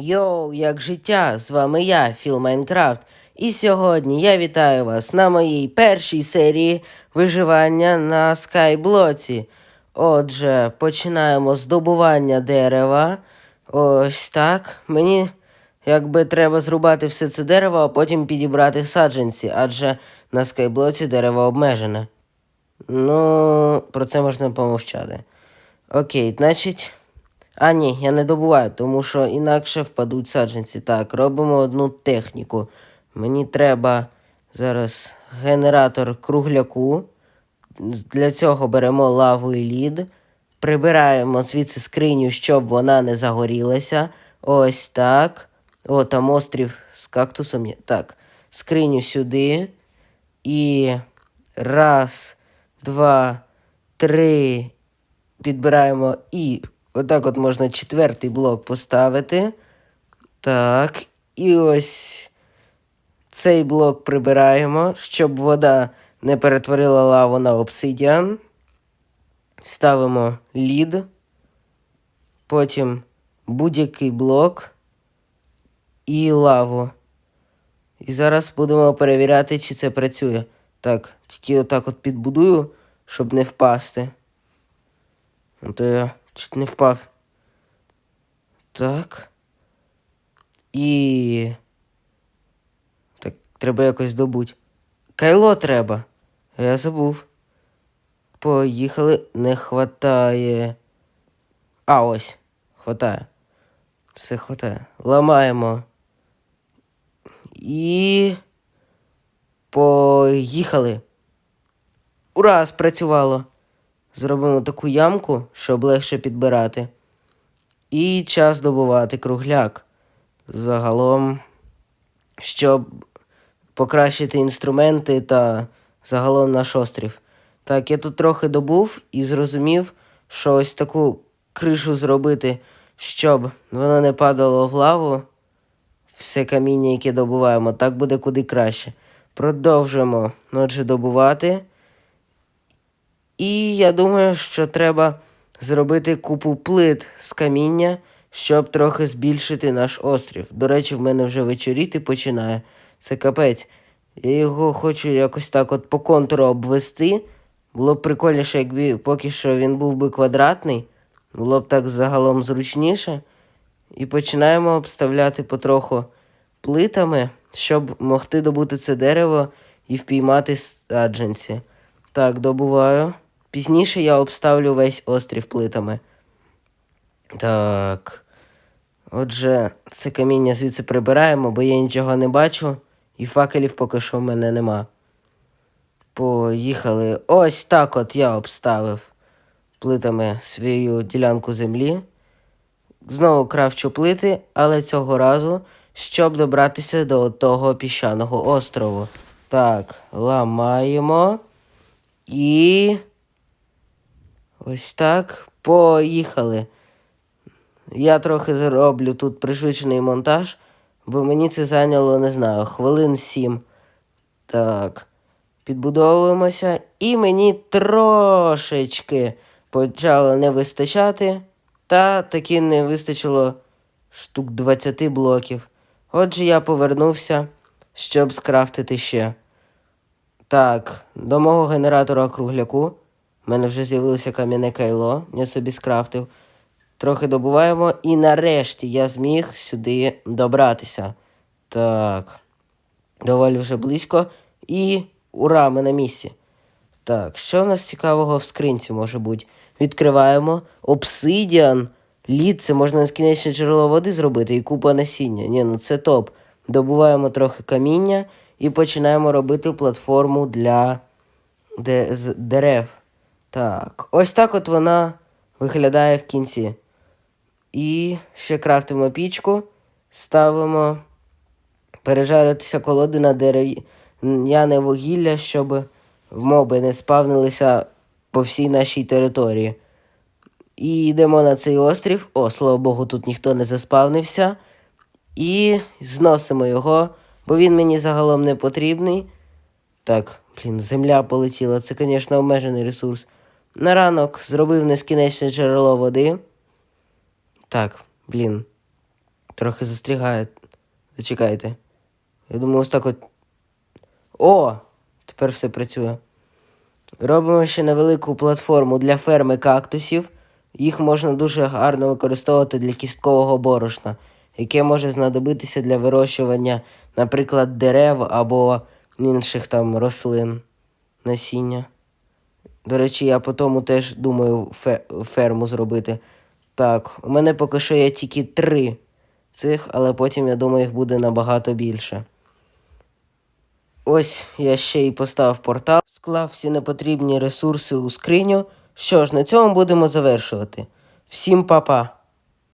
Йоу, як життя! З вами я, Філ Майнкрафт. І сьогодні я вітаю вас на моїй першій серії виживання на скайблоці. Отже, починаємо з добування дерева. Ось так. Мені якби треба зрубати все це дерево, а потім підібрати саджанці, адже на скайблоці дерево обмежене. Ну, про це можна помовчати. Окей, значить. А ні, я не добуваю, тому що інакше впадуть саджанці. Так, робимо одну техніку. Мені треба зараз генератор кругляку. Для цього беремо лаву і лід, прибираємо звідси скриню, щоб вона не загорілася. Ось так. О, там острів з кактусом є. Так, скриню сюди. І раз, два, три. Підбираємо і отак от можна четвертий блок поставити. Так. І ось цей блок прибираємо, щоб вода не перетворила лаву на обсидіан. Ставимо лід. Потім будь-який блок і лаву. І зараз будемо перевіряти, чи це працює. Так, тільки отак от підбудую, щоб не впасти. То я чуть не впав. Так. І. Так, треба якось добуть. Кайло треба. Я забув. Поїхали. Не хватає. А, ось. Хватає. Все хватає. Ламаємо. І. Поїхали. Ура! Спрацювало. Зробимо таку ямку, щоб легше підбирати. І час добувати кругляк. Загалом, щоб покращити інструменти та загалом наш острів. Так, я тут трохи добув і зрозумів, що ось таку кришу зробити, щоб воно не падало в лаву. Все каміння, яке добуваємо, так буде куди краще. Продовжуємо, отже, добувати. І я думаю, що треба зробити купу плит з каміння, щоб трохи збільшити наш острів. До речі, в мене вже вечоріти починає. Це капець. Я його хочу якось так от по контуру обвести. Було б прикольніше, якби поки що він був би квадратний. Було б так загалом зручніше. І починаємо обставляти потроху плитами, щоб могти добути це дерево і впіймати саджанці. Так, добуваю. Пізніше я обставлю весь острів плитами. Так. Отже, це каміння звідси прибираємо, бо я нічого не бачу, і факелів поки що в мене нема. Поїхали. Ось так от я обставив плитами свою ділянку землі. Знову кравчу плити, але цього разу, щоб добратися до того піщаного острову. Так, ламаємо. І. Ось так. Поїхали. Я трохи зроблю тут пришвидшений монтаж, бо мені це зайняло, не знаю, хвилин сім. Так. Підбудовуємося. І мені трошечки почало не вистачати. Та таки не вистачило штук 20 блоків. Отже, я повернувся, щоб скрафтити ще. Так, до мого генератора кругляку. У мене вже з'явилося кам'яне кайло, я собі скрафтив. Трохи добуваємо, і нарешті я зміг сюди добратися. Так. Доволі вже близько. І ура, ми на місці. Так, що в нас цікавого в скринці може бути? Відкриваємо. Обсидіан. Лід, це можна нескінченне джерело води зробити і купа насіння. Ні, ну це топ. Добуваємо трохи каміння і починаємо робити платформу для дерев. Так, ось так от вона виглядає в кінці. І ще крафтимо пічку, ставимо пережаритися колоди на дерев'яне вугілля, щоб моби не спавнилися по всій нашій території. І йдемо на цей острів. О, слава Богу, тут ніхто не заспавнився. І зносимо його, бо він мені загалом не потрібний. Так, блін, земля полетіла. Це, звісно, обмежений ресурс. На ранок зробив нескінченне джерело води. Так, блін. трохи застрягає. Зачекайте. Я думаю, ось так от. О! Тепер все працює. Робимо ще невелику платформу для ферми кактусів. Їх можна дуже гарно використовувати для кісткового борошна, яке може знадобитися для вирощування, наприклад, дерев або інших там рослин насіння. До речі, я по тому теж думаю фе- ферму зробити. Так, у мене поки що є тільки три цих, але потім, я думаю, їх буде набагато більше. Ось я ще й поставив портал, склав всі непотрібні ресурси у скриню. Що ж, на цьому будемо завершувати. Всім па-па!